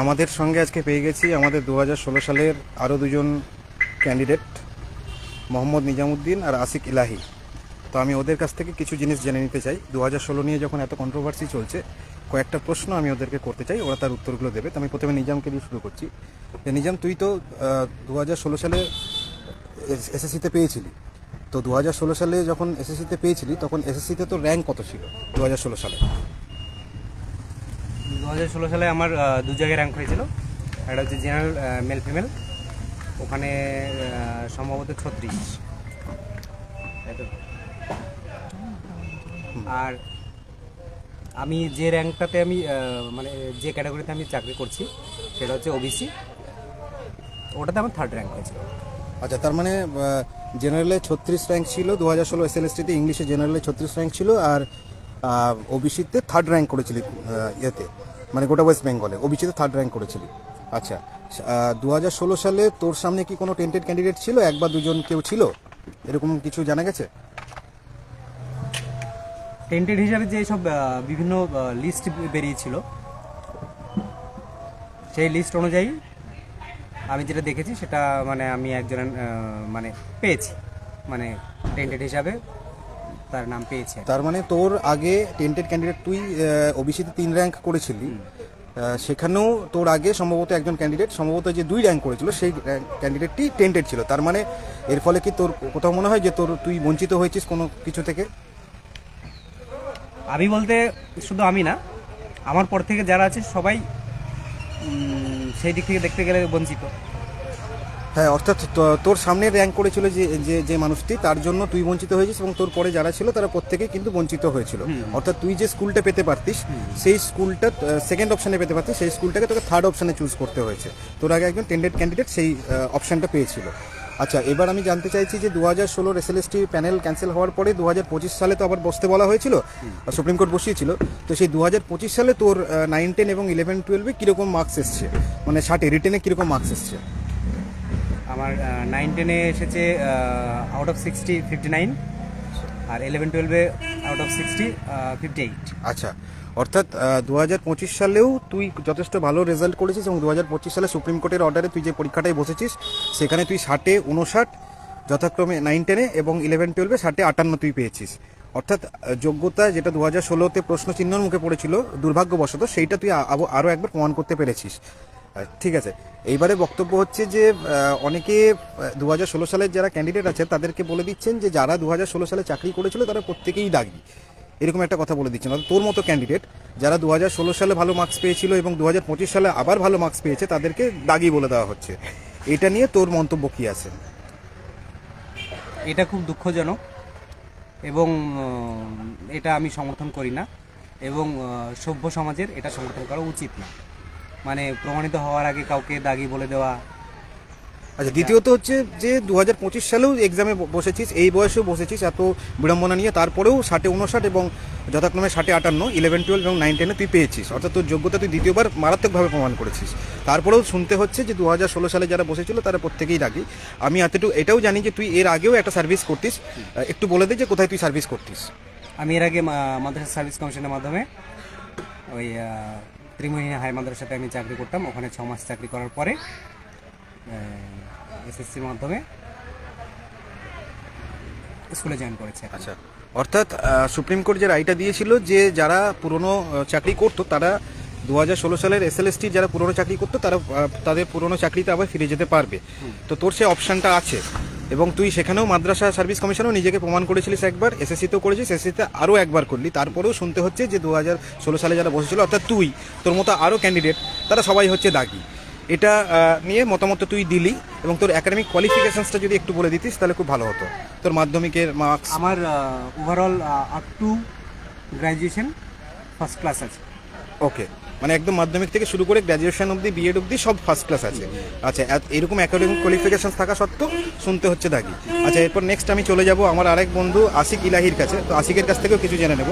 আমাদের সঙ্গে আজকে পেয়ে গেছি আমাদের দু হাজার ষোলো সালের আরও দুজন ক্যান্ডিডেট মোহাম্মদ নিজামুদ্দিন আর আসিক ইলাহি। তো আমি ওদের কাছ থেকে কিছু জিনিস জেনে নিতে চাই। দু হাজার ষোলো নিয়ে যখন এত কন্ট্রোভার্সি চলছে, কয়েকটা প্রশ্ন আমি ওদেরকে করতে চাই, ওরা তার উত্তরগুলো দেবে। তো আমি প্রথমে নিজামকে দিয়ে শুরু করছি। যে নিজাম, তুই তো দু হাজার ষোলো সালে এসএসসিতে পেয়েছিলি। তো দু হাজার ষোলো সালে যখন এসএসসিতে পেয়েছিলি, তখন এসএসসিতে তো র্যাঙ্ক কত ছিল দু হাজার ষোলো সালে? দু হাজার ষোলো সালে আমার দু জায়গায় র্যাঙ্ক হয়েছিল। একটা হচ্ছে জেনারেল মেল ফিমেল ওখানে সম্ভবত ছত্রিশ। আর আমি যে র্যাঙ্কটাতে আমি মানে যে ক্যাটাগরিতে আমি চাকরি করছি, সেটা হচ্ছে ওবিসি ওটাতে আমার থার্ড র্যাঙ্ক হয়েছিল। আচ্ছা তার মানে জেনারেলে ছত্রিশ র্যাঙ্ক ছিল। দু হাজার ষোলো এস ইংলিশে জেনারেলে ছত্রিশ র্যাঙ্ক ছিল। আর ওবিসিতে থার্ড র্যাঙ্ক করেছিলি ইয়েতে মানে গোটা ওয়েস্ট বেঙ্গলে ওবিসিতে থার্ড র্যাঙ্ক করেছিলি। আচ্ছা দু হাজার ষোলো সালে তোর সামনে কি কোনো টেন্টেড ক্যান্ডিডেট ছিল? এক বা দুজন কেউ ছিল? এরকম কিছু জানা গেছে? টেন্টেড হিসাবে যে সব বিভিন্ন লিস্ট বেরিয়েছিল, সেই লিস্ট অনুযায়ী আমি যেটা দেখেছি, সেটা মানে আমি একজনের মানে পেয়েছি মানে টেন্টেড হিসাবে। তার নাম পেয়েছে। তার মানে তোর আগে টেন্টেড ক্যান্ডিডেট তুই ওবিসিতে তিন র্যাঙ্ক করেছিলি। সেখানেও তোর আগে সম্ভবত একজন ক্যান্ডিডেট সম্ভবত যে দুই র্যাঙ্ক করেছিল সেই ক্যান্ডিডেটটি টেন্টেড ছিল। তার মানে এর ফলে কি তোর কোথাও মনে হয় যে তোর তুই বঞ্চিত হয়েছিস কোনো কিছু থেকে? আমি বলতে শুধু আমি না আমার পর থেকে যারা আছে সবাই সেই দিক থেকে দেখতে গেলে বঞ্চিত। হ্যাঁ অর্থাৎ তোর সামনে র্যাঙ্ক করেছিল যে যে যে মানুষটি তার জন্য তুই বঞ্চিত হয়েছিস এবং তোর পরে যারা ছিল তারা প্রত্যেকেই কিন্তু বঞ্চিত হয়েছিল। অর্থাৎ তুই যে স্কুলটা পেতে পারতিস সেই স্কুলটা সেকেন্ড অপশনে পেতে পারতিস সেই স্কুলটাকে তোকে থার্ড অপশনে চুজ করতে হয়েছে। তোর আগে একজন টেন্ডেড ক্যান্ডিডেট সেই অপশনটা পেয়েছিল। আচ্ছা এবার আমি জানতে চাইছি যে দু হাজার ষোলোর এসএলএসটি প্যানেল ক্যান্সেল হওয়ার পরে দু হাজার পঁচিশ সালে তো আবার বসতে বলা হয়েছিল? সুপ্রিম কোর্ট বসিয়েছিল। তো সেই দু হাজার পঁচিশ সালে তোর নাইন টেন এবং ইলেভেন টুয়েলভে কীরকম মার্কস এসছে? মানে ষাটে রিটেনে কীরকম মার্কস এসছে? আমার নাইন টেনে এসেছে out of sixty fifty nine R eleven টুয়েলভে out of sixty fifty eight আচ্ছা অর্থাৎ দু হাজার পঁচিশ সালেও তুই যথেষ্ট ভালো রেজাল্ট করেছিস এবং দু হাজার পঁচিশ সালে সুপ্রিম কোর্টের অর্ডারে তুই যে পরীক্ষাটায় বসেছিস, সেখানে তুই ষাটে উনষাট যথাক্রমে নাইন টেনে এবং ইলেভেন টুয়েলভে ষাটে আটান্ন তুই পেয়েছিস। অর্থাৎ যোগ্যতা যেটা দু হাজার ষোলোতে প্রশ্ন চিহ্নর মুখে পড়েছিল, দুর্ভাগ্যবশত, সেইটা তুই আরও একবার প্রমাণ করতে পেরেছিস। ঠিক আছে। এইবারে বক্তব্য হচ্ছে যে অনেকে দু হাজার ষোলো সালের যারা ক্যান্ডিডেট আছে, তাদেরকে বলে দিচ্ছেন যে, যারা দু হাজার ষোলো সালে চাকরি করেছিল, তারা প্রত্যেকেই দাগি। এরকম একটা কথা বলে দিচ্ছেন। তোর মতো ক্যান্ডিডেট যারা দু হাজার ষোলো সালে ভালো মার্কস পেয়েছিল এবং দু হাজার পঁচিশ সালে আবার ভালো মার্কস পেয়েছে, তাদেরকে দাগি বলে দেওয়া হচ্ছে। এটা নিয়ে তোর মন্তব্য কি আছে? এটা খুব দুঃখজনক এবং এটা আমি সমর্থন করি না এবং সভ্য সমাজের এটা সমর্থন করা উচিত না। মানে প্রমাণিত হওয়ার আগে কাউকে দাগি বলে দেওয়া। আচ্ছা দ্বিতীয়ত হচ্ছে যে দু হাজার পঁচিশ সালেও এক্সামে বসেছিস এই বয়সেও বসেছিস এত বিড়ম্বনা নিয়ে তারপরেও ষাটে উনষাট এবং যথাক্রমে ষাটে আটান্ন ইলেভেন টুয়েলভ এবং নাইন টেনে তুই পেয়েছিস। অর্থাৎ তোর যোগ্যতা তুই দ্বিতীয়বার মারাত্মকভাবে প্রমাণ করেছিস। তারপরেও শুনতে হচ্ছে যে দু হাজার ষোলো সালে যারা বসেছিল তারা প্রত্যেকেই ডাকি আমি এতটু এটাও জানি যে তুই এর আগেও একটা সার্ভিস করতিস। একটু বলে দে যে কোথায় তুই সার্ভিস করতিস। আমি এর আগে মাদ্রাসা সার্ভিস কমিশনের মাধ্যমে ওই আহ, ত্রিমোহী হাই মাদ্রাসাতে আমি চাকরি করতাম। ওখানে ছ মাস চাকরি করার পরে এসএসসির মাধ্যমে স্কুলে জয়েন করেছে। আচ্ছা অর্থাৎ সুপ্রিম কোর্ট যে রায়টা দিয়েছিল যে যারা পুরনো চাকরি করতো তারা দু হাজার ষোলো সালের এসএলএসটি যারা পুরনো চাকরি করতো তারা তাদের পুরনো চাকরিতে আবার ফিরে যেতে পারবে। তো তোর সে অপশানটা আছে। এবং তুই সেখানেও মাদ্রাসা সার্ভিস কমিশনেও নিজেকে প্রমাণ করেছিলিস একবার এসএসসিতেও করেছিস এসএসসিতে আরও একবার করলি। তারপরেও শুনতে হচ্ছে যে দু হাজার ষোলো সালে যারা বসেছিল অর্থাৎ তুই তোর মতো আরও ক্যান্ডিডেট তারা সবাই হচ্ছে দাগি। এটা নিয়ে মতামত তুই দিলি এবং তোর একাডেমিক কোয়ালিফিকেশনসটা যদি একটু বলে দিতিস তাহলে খুব ভালো হতো। তোর মাধ্যমিকের মার্কস আমার overall up to graduation first class আছে। ওকে মানে একদম মাধ্যমিক থেকে শুরু করে গ্র্যাজুয়েশন অবধি বিএড অবধি সব ফার্স্ট ক্লাস আছে। আচ্ছা এরকম একাডেমিক কোয়ালিফিকেশন থাকা সত্ত্বেও শুনতে হচ্ছে দাগি। আচ্ছা এরপর নেক্সট আমি চলে যাব আমার আরেক বন্ধু আশিক ইলাহির কাছে। তো আশিকের কাছ থেকেও কিছু জেনে নেব।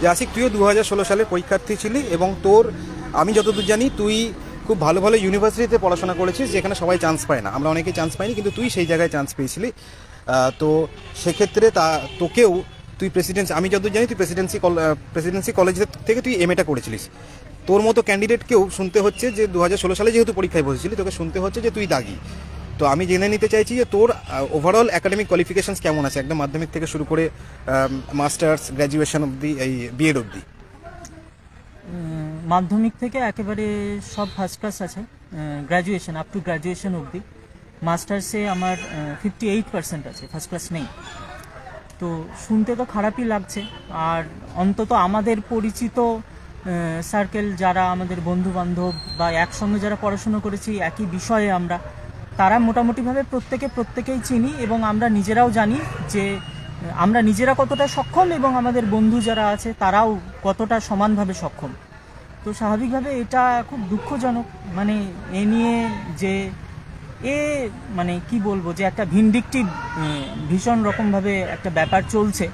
যে আশিক, তুইও দু হাজার ষোলো সালে পরীক্ষার্থী ছিলি এবং তোর, আমি যতদূর জানি, তুই খুব ভালো ভালো ইউনিভার্সিটিতে পড়াশোনা করেছিস, যেখানে সবাই চান্স পায় না। আমরা অনেকেই চান্স পাইনি, কিন্তু তুই সেই জায়গায় চান্স পেয়েছিলি। তো সেক্ষেত্রে তা, তোকেও তুই প্রেসিডেন্সি আমি যতদূর জানি, তুই প্রেসিডেন্সি প্রেসিডেন্সি কলেজ থেকে তুই এম এটা করেছিলিস। তোর মতো ক্যান্ডিডেটকেও শুনতে হচ্ছে যে দু হাজার ষোলো সালে যেহেতু পরীক্ষায় বসেছিলি, তোকে শুনতে হচ্ছে যে তুই দাগি। তো আমি জেনে নিতে চাইছি যে তোর ওভারঅল একাডেমিক কোয়ালিফিকেশনস কেমন আছে? একদম মাধ্যমিক থেকে শুরু করে মাস্টার্স গ্র্যাজুয়েশন অবধি, এই বিএড অবধি। মাধ্যমিক থেকে একেবারে সব ফার্স্ট ক্লাস আছে গ্র্যাজুয়েশন আপ টু গ্র্যাজুয়েশন অবধি। মাস্টার্সে আমার ফিফটি এইট পার্সেন্ট আছে ফার্স্ট ক্লাস নেই। তো শুনতে তো খারাপই লাগছে, আর অন্তত আমাদের পরিচিত সার্কেল যারা আমাদের বন্ধু বান্ধব বা একসঙ্গে যারা পড়াশুনো করেছি, একই বিষয়ে আমরা, তারা মোটামুটিভাবে প্রত্যেকে প্রত্যেকেই চিনি এবং আমরা নিজেরাও জানি যে আমরা নিজেরা কতটা সক্ষম এবং আমাদের বন্ধু যারা আছে, তারাও কতটা সমানভাবে সক্ষম। তো স্বাভাবিকভাবে এটা খুব দুঃখজনক। মানে এ নিয়ে যে, এ মানে কি বলব, যে একটা ভিন্ডিকটিভ ভীষণ রকমভাবে একটা ব্যাপার চলছে।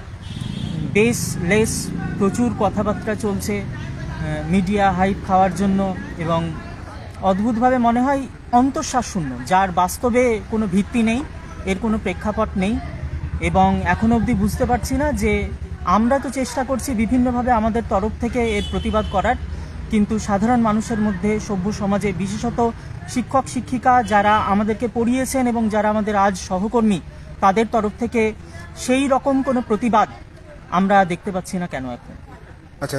বেস লেস প্রচুর কথাবার্তা চলছে। মিডিয়া হাইপ খাওয়ার জন্য এবং অদ্ভুতভাবে মনে হয় অন্তঃশ্বাস শূন্য যার বাস্তবে কোনো ভিত্তি নেই, এর কোনো প্রেক্ষাপট নেই এবং এখনও অবধি বুঝতে পারছি না যে আমরা তো চেষ্টা করছি বিভিন্নভাবে আমাদের তরফ থেকে এর প্রতিবাদ করার, কিন্তু সাধারণ মানুষের মধ্যে সভ্য সমাজে বিশেষত শিক্ষক, শিক্ষিকা যারা আমাদেরকে পড়িয়েছেন এবং যারা আমাদের আজ সহকর্মী, তাদের তরফ থেকে সেই রকম কোনো প্রতিবাদ আমরা দেখতে পাচ্ছি না কেন এখন। আচ্ছা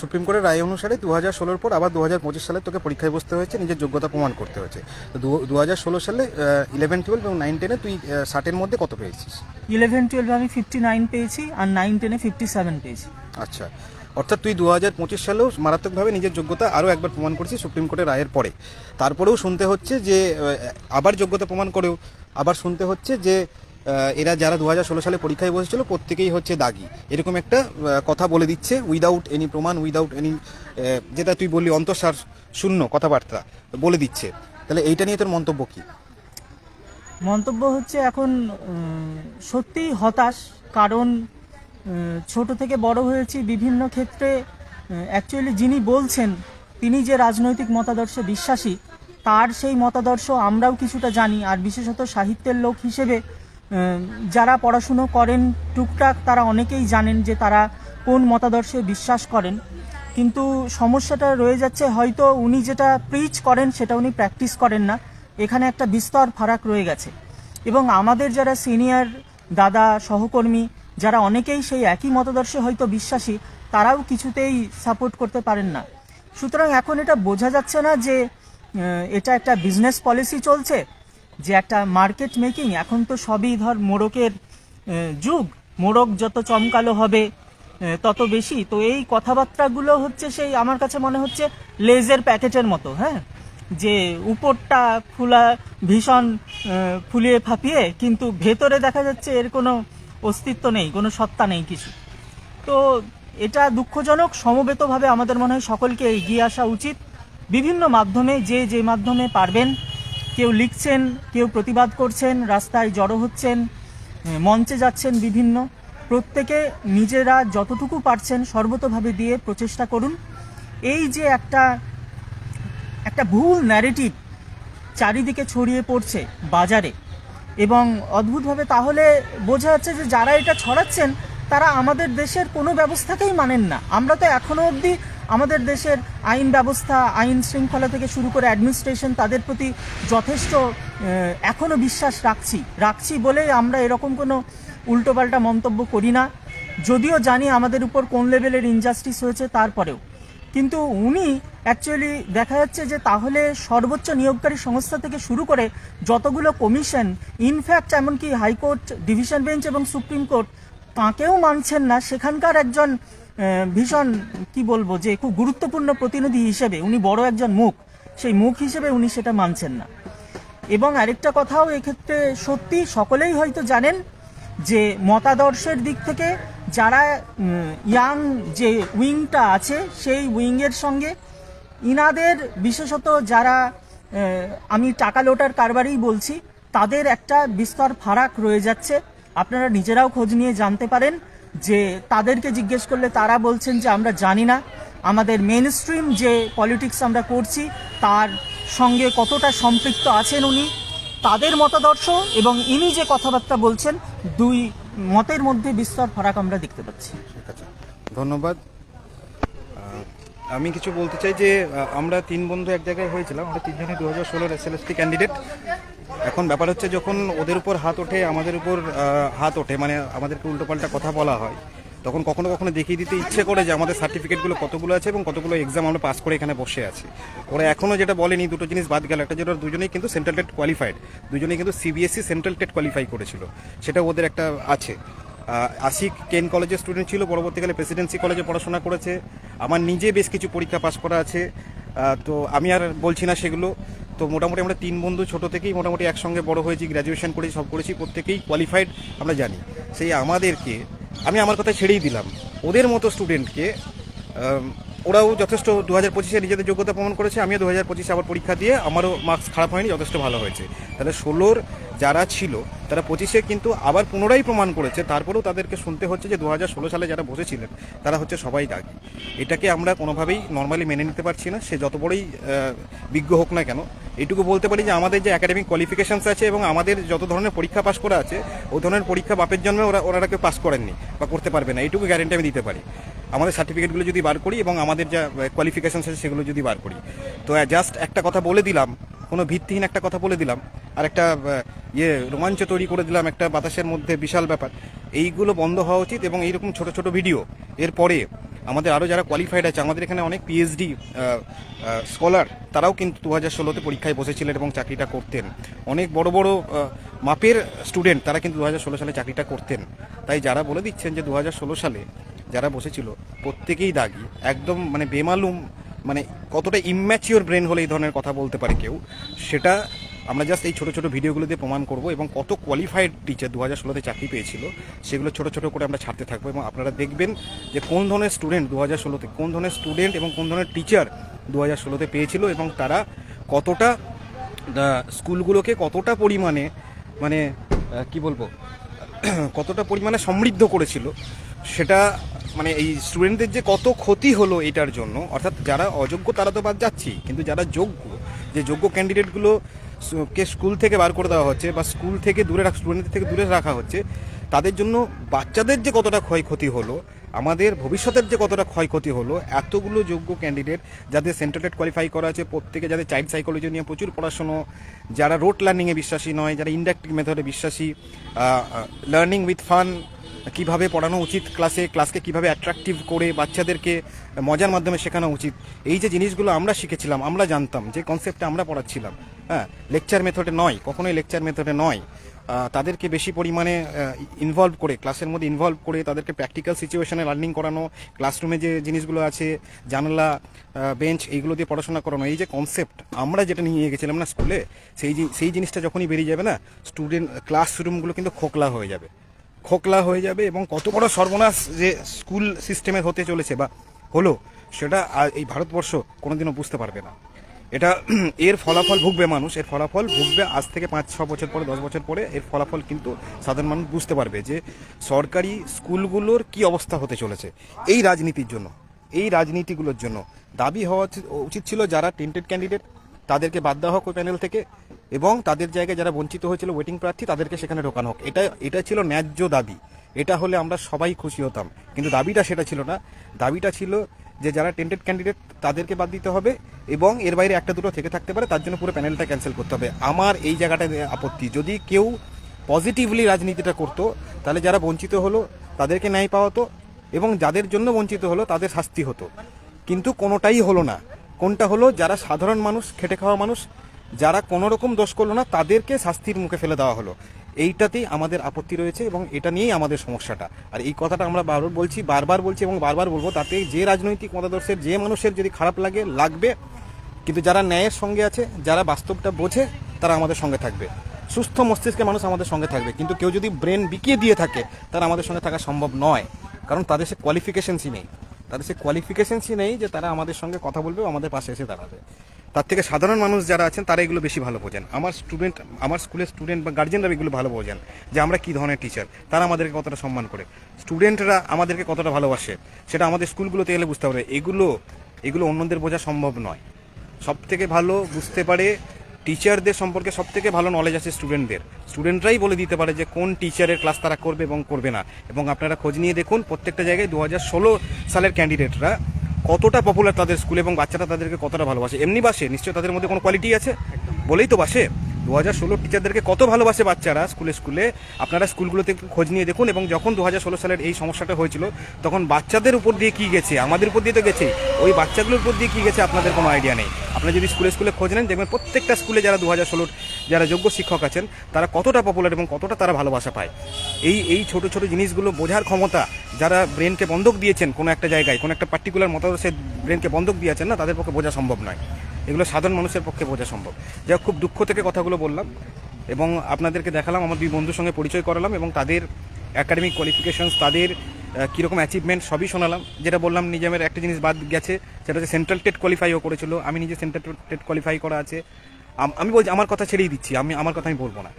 সুপ্রিম কোর্টের রায় অনুসারে দু হাজার ষোলোর পর আবার দু হাজার পঁচিশ সালে তোকে পরীক্ষায় বসতে হয়েছে নিজের যোগ্যতা প্রমাণ করতে হয়েছে। তো দু হাজার ষোলো সালে ইলেভেন টুয়েলভ এবং নাইন টেনে তুই ষাটের মধ্যে কত পেয়েছিস? ইলেভেন টুয়েলভে আমি ফিফটি নাইন পেয়েছি আর নাইন টেনে ফিফটি সেভেন পেয়েছি। আচ্ছা অর্থাৎ তুই দু হাজার পঁচিশ সালেও মারাত্মকভাবে নিজের যোগ্যতা আরও একবার প্রমাণ করেছিস সুপ্রিম কোর্টের রায়ের পরে। তারপরেও শুনতে হচ্ছে যে আবার যোগ্যতা প্রমাণ করেও আবার শুনতে হচ্ছে যে এরা যারা দু হাজার ষোলো সালে পরীক্ষায় বসেছিল প্রত্যেকেই হচ্ছে দাগি। এরকম একটা কথা বলে দিচ্ছে উইদাউট এনি প্রমাণ উইদাউট এনি যেটা তুই বললি অন্তঃসার শূন্য কথাবার্তা বলে দিচ্ছে। তাহলে এইটা নিয়ে তোর মন্তব্য কি? মন্তব্য হচ্ছে এখন উম, সত্যিই হতাশ কারণ ছোট থেকে বড় হয়েছি বিভিন্ন ক্ষেত্রে অ্যাকচুয়ালি যিনি বলছেন তিনি যে রাজনৈতিক মতাদর্শে বিশ্বাসী তার সেই মতাদর্শ আমরাও কিছুটা জানি আর বিশেষত সাহিত্যের লোক হিসেবে যারা পড়াশুনো করেন, টুকটাক তারা অনেকেই জানেন যে তারা কোন মতাদর্শে বিশ্বাস করেন। কিন্তু সমস্যাটা রয়ে যাচ্ছে, হয়তো উনি যেটা প্রিচ করেন, সেটা উনি প্র্যাকটিস করেন না। এখানে একটা বিস্তর ফারাক রয়ে গেছে। এবং আমাদের যারা সিনিয়র দাদা, সহকর্মী, যারা অনেকেই সেই একই মতাদর্শে হয়তো বিশ্বাসী, তারাও কিছুতেই সাপোর্ট করতে পারেন না। সুতরাং এখন এটা বোঝা যাচ্ছে না যে এটা একটা বিজনেস পলিসি চলছে। যে একটা মার্কেট মেকিং এখন তো সবই ধর মোড়কের যুগ। মোড়ক যত চমকালো হবে তত বেশি। তো এই কথাবার্তাগুলো হচ্ছে সেই, আমার কাছে মনে হচ্ছে লেজের প্যাকেটের মতো হ্যাঁ? যে উপরটা খোলা ভীষণ ফুলিয়ে ফাঁপিয়ে, কিন্তু ভেতরে দেখা যাচ্ছে এর কোনো অস্তিত্ব নেই, কোনো সত্তা নেই কিছু। তো এটা দুঃখজনক, সমবেতভাবে আমাদের মনে হয় সকলকে এগিয়ে আসা উচিত। বিভিন্ন মাধ্যমে যে যে মাধ্যমে পারবেন কেউ লিখছেন, কেউ প্রতিবাদ করছেন, রাস্তায় জড়ো হচ্ছেন মঞ্চে যাচ্ছেন বিভিন্ন। প্রত্যেকে নিজেরা যতটুকু পারছেন সর্বতভাবে দিয়ে প্রচেষ্টা করুন। এই যে একটা একটা ভুল ন্যারেটিভ চারিদিকে ছড়িয়ে পড়ছে বাজারে এবং অদ্ভুতভাবে তাহলে বোঝা যাচ্ছে যে যারা এটা ছড়াচ্ছেন, তারা আমাদের দেশের কোনো ব্যবস্থাকেই মানেন না। আমরা তো এখনও অবধি আমাদের দেশের আইন ব্যবস্থা আইন শৃঙ্খলা থেকে শুরু করে অ্যাডমিনিস্ট্রেশন তাদের প্রতি যথেষ্ট আহ, এখনও বিশ্বাস রাখছি। রাখছি বলেই আমরা এরকম কোনো উল্টোপাল্টা মন্তব্য করি না। যদিও জানি আমাদের উপর কোন লেভেলের ইনজাস্টিস হয়েছে তারপরেও। কিন্তু উনি অ্যাকচুয়ালি দেখা যাচ্ছে যে তাহলে সর্বোচ্চ নিয়োগকারী সংস্থা থেকে শুরু করে যতগুলো কমিশন ইনফ্যাক্ট এমনকি হাইকোর্ট ডিভিশন বেঞ্চ এবং সুপ্রিম কোর্ট তাঁকেও মানছেন না। সেখানকার একজন ভীষণ কি বলব যে খুব গুরুত্বপূর্ণ প্রতিনিধি হিসেবে উনি বড় একজন মুখ, সেই মুখ হিসেবে উনি সেটা মানছেন না। এবং আরেকটা কথাও এক্ষেত্রে সত্যি সকলেই হয়তো জানেন যে মতাদর্শের দিক থেকে যারা ইয়াং যে উইংটা আছে, সেই উইংয়ের সঙ্গে ইনাদের বিশেষত যারা আমি টাকা লোটার কারবারই বলছি, তাদের একটা বিস্তর ফারাক রয়ে যাচ্ছে। আপনারা নিজেরাও খোঁজ নিয়ে জানতে পারেন। যে তাদেরকে জিজ্ঞেস করলে তারা বলছেন যে আমরা জানি না। আমাদের মেন স্ট্রিম যে পলিটিক্স আমরা করছি, তার সঙ্গে কতটা সম্পৃক্ত আছেন উনি, তাদের মতাদর্শ এবং ইনি যে কথাবার্তা বলছেন, দুই মতের মধ্যে বিস্তর ফারাক আমরা দেখতে পাচ্ছি। ধন্যবাদ। আমি কিছু বলতে চাই যে আমরা তিন বন্ধু এক জায়গায় হয়েছিলাম, আমরা তিনজনই দু হাজার ষোলোর এসএলএসটি ক্যান্ডিডেট এখন ব্যাপার হচ্ছে যখন ওদের উপর হাত ওঠে, আমাদের উপর হাত ওঠে মানে আমাদেরকে উল্টোপাল্টা কথা বলা হয়, তখন কখনো কখনো দেখিয়ে দিতে ইচ্ছে করে যে আমাদের সার্টিফিকেটগুলো কতগুলো আছে এবং কতগুলো এক্সাম আমরা পাস করে এখানে বসে আছি। ওরা এখনও যেটা বলেনি, দুটো জিনিস বাদ গেল, একটা যেটা দুজনেই কিন্তু সেন্ট্রাল টেট কোয়ালিফাইড দুজনেই কিন্তু সিবিএসসি সেন্ট্রাল টেট কোয়ালিফাই করেছিল, সেটা ওদের একটা আছে। আশিক কেন কলেজের স্টুডেন্ট ছিল, পরবর্তীকালে প্রেসিডেন্সি কলেজে পড়াশোনা করেছে, আমার নিজে বেশ কিছু পরীক্ষা পাস করা আছে তো আমি আর বলছি না সেগুলো। তো মোটামুটি আমরা তিন বন্ধু ছোট থেকেই মোটামুটি একসঙ্গে বড় হয়েছি গ্র্যাজুয়েশন করেছি, সব করেছি, প্রত্যেকেই কোয়ালিফাইড আমরা জানি। সেই আমাদেরকে, আমি আমার কথা ছেড়েই দিলাম। ওদের মতো স্টুডেন্টকে ওরাও যথেষ্ট দু হাজার পঁচিশে নিজেদের যোগ্যতা প্রমাণ করেছে, আমিও দু হাজার পঁচিশে আবার পরীক্ষা দিয়ে আমারও মার্কস খারাপ হয়নি, যথেষ্ট ভালো হয়েছে। তাহলে ষোলোর যারা ছিল, তারা পঁচিশে কিন্তু আবার পুনরায় প্রমাণ করেছে, তারপরেও তাদেরকে শুনতে হচ্ছে যে দু হাজার ষোলো সালে যারা বসেছিলেন, তারা হচ্ছে সবাই দাগি। এটাকে আমরা কোনোভাবেই নর্মালি মেনে নিতে পারছি না, সে যত বড়ই বিজ্ঞ হোক না কেন, এইটুকু বলতে পারি যে আমাদের যে একাডেমিক কোয়ালিফিকেশনস আছে এবং আমাদের যত ধরনের পরীক্ষা পাস করা আছে ওই ধরনের পরীক্ষা বাপের জন্মে ওরা ওনারা কেউ পাস করেননি বা করতে পারবে না, এইটুকু গ্যারেন্টি আমি দিতে পারি। আমাদের সার্টিফিকেটগুলো যদি বার করি এবং আমাদের যা কোয়ালিফিকেশনস আছে সেগুলো যদি বার করি। তো জাস্ট একটা কথা বলে দিলাম, কোনো ভিত্তিহীন একটা কথা বলে দিলাম, আর একটা ইয়ে রোমাঞ্চ তৈরি করে দিলাম একটা বাতাসের মধ্যে, বিশাল ব্যাপার। এইগুলো বন্ধ হওয়া উচিত এবং এইরকম ছোট ছোট ভিডিও এরপরে আমাদের আরও যারা কোয়ালিফাইড আছে, আমাদের এখানে অনেক পিএইচডি স্কলার তারাও কিন্তু দু হাজার ষোলোতে পরীক্ষায় বসেছিলেন এবং চাকরিটা করতেন। অনেক বড় বড় মাপের স্টুডেন্ট তারা কিন্তু দু হাজার ষোলো সালে চাকরিটা করতেন। তাই যারা বলে দিচ্ছেন যে দু হাজার ষোলো সালে যারা বসেছিল, প্রত্যেকেই দাগি, একদম মানে বেমালুম মানে কতটা ইম্যাচিওর ব্রেন হলে এই ধরনের কথা বলতে পারে কেউ, সেটা আমরা জাস্ট এই ছোটো ছোটো ভিডিওগুলো দিয়ে প্রমাণ করব এবং কত কোয়ালিফাইড টিচার দু হাজার ষোলোতে চাকরি পেয়েছিল, সেগুলো ছোট ছোট করে আমরা ছাড়তে থাকব এবং আপনারা দেখবেন যে কোন ধরনের স্টুডেন্ট দু হাজার ষোলোতে, কোন ধরনের স্টুডেন্ট এবং কোন ধরনের টিচার দু হাজার ষোলোতে পেয়েছিল এবং তারা কতটা স্কুলগুলোকে কতটা পরিমাণে মানে কি বলব, কতটা পরিমাণে সমৃদ্ধ করেছিল, সেটা মানে এই স্টুডেন্টদের যে কত ক্ষতি হলো এটার জন্য, অর্থাৎ যারা অযোগ্য তারা তো বাদ যাচ্ছি, কিন্তু যারা যোগ্য, যে যোগ্য ক্যান্ডিডেটগুলো কে স্কুল থেকে বার করে দেওয়া হচ্ছে বা স্কুল থেকে দূরে রাখ স্টুডেন্টদের থেকে দূরে রাখা হচ্ছে, তাদের জন্য বাচ্চাদের যে কতটা ক্ষয়ক্ষতি হলো, আমাদের ভবিষ্যতের যে কতটা ক্ষয়ক্ষতি হলো, এতগুলো যোগ্য ক্যান্ডিডেট যাদের সেন্ট্রালেট কোয়ালিফাই করা আছে, প্রত্যেকে যাদের চাইল্ড সাইকোলজি নিয়ে প্রচুর পড়াশুনো, যারা রোড লার্নিংয়ে বিশ্বাসী নয়, যারা ইন্ডাক্টিভ মেথডে বিশ্বাসী লার্নিং উইথ ফান কীভাবে পড়ানো উচিত ক্লাসে ক্লাসকে কীভাবে অ্যাট্রাকটিভ করে বাচ্চাদেরকে মজার মাধ্যমে শেখানো উচিত? এই যে জিনিসগুলো আমরা শিখেছিলাম, আমরা জানতাম যে কনসেপ্টে আমরা পড়াচ্ছিলাম। হ্যাঁ লেকচার মেথডে নয়, কখনোই লেকচার মেথডে নয়। তাদেরকে বেশি পরিমাণে ইনভলভ করে ক্লাসের মধ্যে ইনভলভ করে তাদেরকে প্র্যাকটিক্যাল সিচুয়েশনে লার্নিং করানো ক্লাসরুমে যে জিনিসগুলো আছে, জানলা বেঞ্চ এইগুলো দিয়ে পড়াশোনা করানো, এই যে কনসেপ্ট আমরা যেটা নিয়ে গেছিলাম না স্কুলে সেই সেই জিনিসটা যখনই বেরিয়ে যাবে না স্টুডেন্ট ক্লাসরুমগুলো কিন্তু খোকলা হয়ে যাবে। খোকলা হয়ে যাবে এবং কত বড় সর্বনাশ যে স্কুল সিস্টেমের হতে চলেছে বা হলো, সেটা এই ভারতবর্ষ কোনোদিনও বুঝতে পারবে না। এটা এর ফলাফল ভুগবে মানুষ, এর ফলাফল ভুগবে আজ থেকে পাঁচ, ছ বছর পরে, দশ বছর পরে, এর ফলাফল কিন্তু সাধারণ মানুষ বুঝতে পারবে যে সরকারি স্কুলগুলোর কি অবস্থা হতে চলেছে। এই রাজনীতির জন্য, এই রাজনীতিগুলোর জন্য। দাবি হওয়া উচিত ছিল যারা টেন্টেড ক্যান্ডিডেট, তাদেরকে বাদ দেওয়া হোক ওই প্যানেল থেকে এবং তাদের জায়গায় যারা বঞ্চিত হয়েছিল ওয়েটিং প্রার্থী, তাদেরকে সেখানে ঢোকানো হোক। এটা এটা ছিল ন্যায্য দাবি। এটা হলে আমরা সবাই খুশি হতাম। কিন্তু দাবিটা সেটা ছিল না। দাবিটা ছিল যে যারা টেন্টেড ক্যান্ডিডেট তাদেরকে বাদ দিতে হবে এবং এর বাইরে একটা দুটো থেকে থাকতে পারে, তার জন্য পুরো প্যানেলটা ক্যান্সেল করতে হবে। আমার এই জায়গাটায় আপত্তি। যদি কেউ পজিটিভলি রাজনীতিটা করতো, তাহলে যারা বঞ্চিত হলো, তাদেরকে ন্যায় পাওয়া হতো এবং যাদের জন্য বঞ্চিত হলো, তাদের শাস্তি হতো। কিন্তু কোনোটাই হলো না। কোনটা হলো, যারা সাধারণ মানুষ, খেটে খাওয়া মানুষ যারা কোনো রকম দোষ করল না, তাদেরকে শাস্তির মুখে ফেলে দেওয়া হলো। এইটাতেই আমাদের আপত্তি রয়েছে এবং এটা নিয়েই আমাদের সমস্যাটা। আর এই কথাটা আমরা বারবার বলছি বারবার বলছি এবং বারবার বলব, তাতে যে রাজনৈতিক মতাদর্শের, যে মানুষের যদি খারাপ লাগে, লাগবে। কিন্তু যারা ন্যায়ের সঙ্গে আছে, যারা বাস্তবটা বোঝে, তারা আমাদের সঙ্গে থাকবে। সুস্থ মস্তিষ্কের মানুষ আমাদের সঙ্গে থাকবে। কিন্তু কেউ যদি ব্রেন বিকিয়ে দিয়ে থাকে, তারা আমাদের সঙ্গে থাকা সম্ভব নয়। কারণ তাদের সে কোয়ালিফিকেশনসই নেই। তাদের সে কোয়ালিফিকেশনসই নেই যে তারা আমাদের সঙ্গে কথা বলবে আমাদের পাশে এসে দাঁড়াবে। তার থেকে সাধারণ মানুষ যারা আছেন, তারা এগুলো বেশি ভালো বোঝেন। আমার স্টুডেন্ট আমার স্কুলের স্টুডেন্ট বা গার্জেনরা এগুলো ভালো বোঝেন যে আমরা কী ধরনের টিচার তারা আমাদেরকে কতটা সম্মান করে। স্টুডেন্টরা আমাদেরকে কতটা ভালোবাসে, সেটা আমাদের স্কুলগুলোতে এলে বুঝতে পারে এগুলো এগুলো অন্যদের বোঝা সম্ভব নয়। সব থেকে ভালো বুঝতে পারে টিচারদের সম্পর্কে সব থেকে ভালো নলেজ আছে স্টুডেন্টদের স্টুডেন্টরাই বলে দিতে পারে যে কোন টিচারের ক্লাস তারা করবে এবং করবে না। এবং আপনারা খোঁজ নিয়ে দেখুন, প্রত্যেকটা জায়গায় দু হাজার ষোলো সালের ক্যান্ডিডেটরা কতটা পপুলার তাদের স্কুল এবং বাচ্চারা তাদেরকে কতটা ভালোবাসে? এমনি বাসে, নিশ্চয়ই তাদের মধ্যে কোনো কোয়ালিটি আছে? বলেই তো বাসে। দু হাজার ষোলো টিচারদেরকে কত ভালোবাসে বাচ্চারা স্কুলে স্কুলে? আপনারা স্কুলগুলোতে খোঁজ নিয়ে দেখুন এবং যখন দু হাজার ষোলো সালের এই সমস্যাটা হয়েছিল, তখন বাচ্চাদের উপর দিয়ে কি গেছে? আমাদের উপর দিয়ে তো গেছে ওই বাচ্চাগুলোর উপর দিয়ে কী গেছে আপনাদের কোনো আইডিয়া নেই। আপনারা যদি স্কুলে স্কুলে খোঁজ নেন, দেখবেন প্রত্যেকটা স্কুলে যারা দু হাজার ষোলোর যারা যোগ্য শিক্ষক আছেন, তারা কতটা পপুলার এবং কতটা তারা ভালোবাসা পায়। এই এই ছোট ছোট জিনিসগুলো বোঝার ক্ষমতা যারা ব্রেনকে বন্ধক দিয়েছেন কোনো একটা জায়গায়, কোনো একটা পার্টিকুলার মতাদর্শে ব্রেনকে বন্ধক দিয়েছেন না, তাদের পক্ষে বোঝা সম্ভব নয়। এগুলো সাধারণ মানুষের পক্ষে বোঝা সম্ভব। যা খুব দুঃখ থেকে কথাগুলো বললাম এবং আপনাদেরকে দেখালাম, আমার দুই বন্ধুর সঙ্গে পরিচয় করালাম এবং তাদের একাডেমিক কোয়ালিফিকেশনস তাদের কীরকম অ্যাচিভমেন্ট সবই শোনালাম। যেটা বললাম, নিজামের একটা জিনিস বাদ গেছে, সেটা হচ্ছে সেন্ট্রাল টেট কোয়ালিফাইও করেছিল। আমি নিজে সেন্ট্রাল টেট কোয়ালিফাই করা আছে। আমি বলছি, আমার কথা ছেড়েই দিচ্ছি। আমি, আমার কথা আমি বলব না,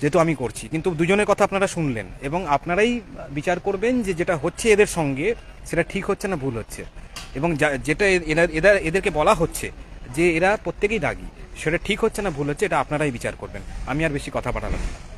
যেহেতু আমি করছি। কিন্তু দুজনের কথা আপনারা শুনলেন এবং আপনারাই বিচার করবেন যে যেটা হচ্ছে এদের সঙ্গে, সেটা ঠিক হচ্ছে না ভুল হচ্ছে। এবং যেটা এ- এরা এরা এদেরকে বলা হচ্ছে যে এরা প্রত্যেকেই দাগি। সেটা ঠিক হচ্ছে না, ভুল হচ্ছে, এটা আপনারাই বিচার করবেন। আমি আর বেশি কথা পাঠালাম না।